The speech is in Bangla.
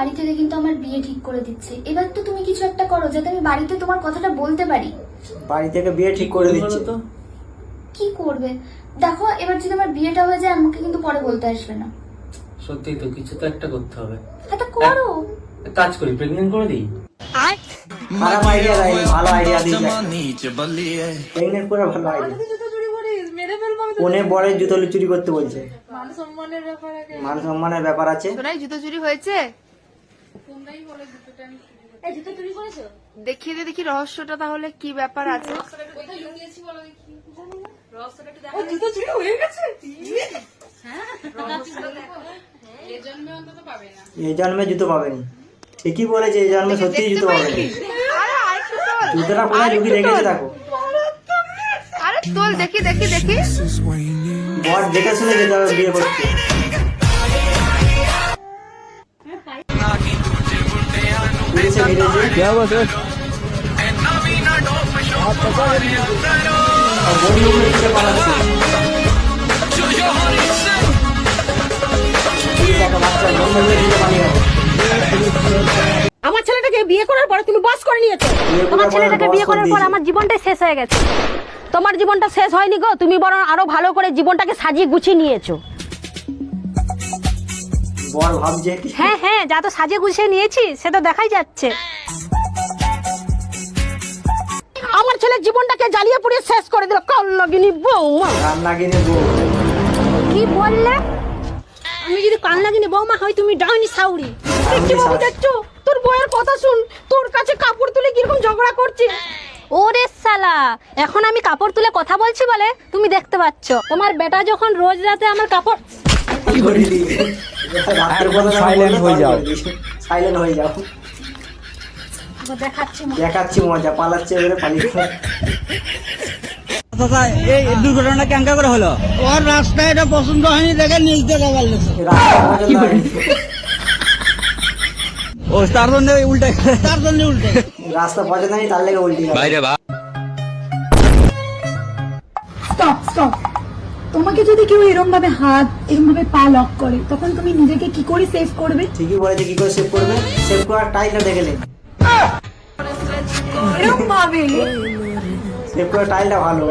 বাড়ি থেকে কিন্তু আমার বিয়ে ঠিক করে দিচ্ছে। এবার তো তুমি কিছু একটা করো যাতে আমি বাড়িতে তোমার কথাটা বলতে পারি। বাড়ি থেকে বিয়ে ঠিক করে দিচ্ছে। তো কি করবে? দেখো এবার যদি আমার বিয়েটা হয়ে যায় আমাকে কিন্তু পরে বলতে আসবে না। সত্যি তো কিছু তো একটা করতে হবে। হ্যাঁ তা করো। কাজ করি প্রেগনেন্ট করে দিই? খারাপ আইডিয়া দেয় ভালো আইডিয়া দিয়েছে প্রেগনেন্ট করে ভালো আইডিয়া কোনে বরের জুতো চুরি করতে বলছে। মান সম্মানের ব্যাপার আছে। সোনাই জুতো চুরি হয়েছে? দেখিয়ে দে দেখি রহস্যটা তাহলে কি ব্যাপার আছে। এই জন্মে জুতো পাবেনি। ঠিকই বলেছে এই জন্মে সত্যি জুতো পাবেনি। জুতোটা কোথায় লুকিয়ে রেখেছে দেখো। আরে তোল দেখি দেখি দেখি। বর দেখে শুনে যেতে হবে বিয়ে করতে। আমার ছেলেটাকে বিয়ে করার পরে তুমি বস করে নিয়েছো। তোমার ছেলেটাকে বিয়ে করার পর আমার জীবনটাই শেষ হয়ে গেছে। তোমার জীবনটা শেষ হয়নি গো তুমি বরং আরও ভালো করে জীবনটাকে সাজিয়ে গুছিয়ে নিয়েছো। বর ভাবছে হ্যাঁ হ্যাঁ যা তো সাজিয়ে গুছিয়ে নিয়েছি সে তো দেখাই যাচ্ছে। আমার ছেলের জীবনটাকে জ্বালিয়ে পুড়িয়ে শেষ করে দিল কাল্লাগিনী বৌমা রান্না কিনে বউ। কি বললে? আমি যদি কান্নাগিনী বৌমা হয় তুমি ডাইনি সাউরি। দেখছি বাবু দেখছ? তোর বইয়ের কথা শুন। তোর কাছে কাপড় তুলে কীরকম ঝগড়া করছে। ওরে সালা এখন আমি কাপড় তুলে কথা বলছি বলে? তুমি দেখতে পাচ্ছ। তোমার বেটা যখন রোজ রাতে আমার কাপড় সাইলেন্ট হয়ে যাও। সাইলেন্ট হয়ে যাও। দেখাচ্ছি দেখাচ্ছি মজা পালাচ্ছে এবারে পালিয়ে। এই দুর্ঘটনা কেঙ্কা করে হলো? ওর রাস্তা এটা পছন্দ হয়নি দেখে নিজ রাস্তা ও তার জন্য উল্টে তার জন্য উল্টে। রাস্তা পছন্দ হয়নি তার লেগে উল্টে স্টপ স্টপ তোমাকে যদি কেউ এরম ভাবে হাত এরম ভাবে পা লক করে তখন তুমি নিজেকে কি করে সেভ করবে? ঠিকই বলেছে কি করে সেভ করবে? সেভ করার টাইলটা দেখে নেই এরম ভাবে? সেভ করার টাইলটা ভালো।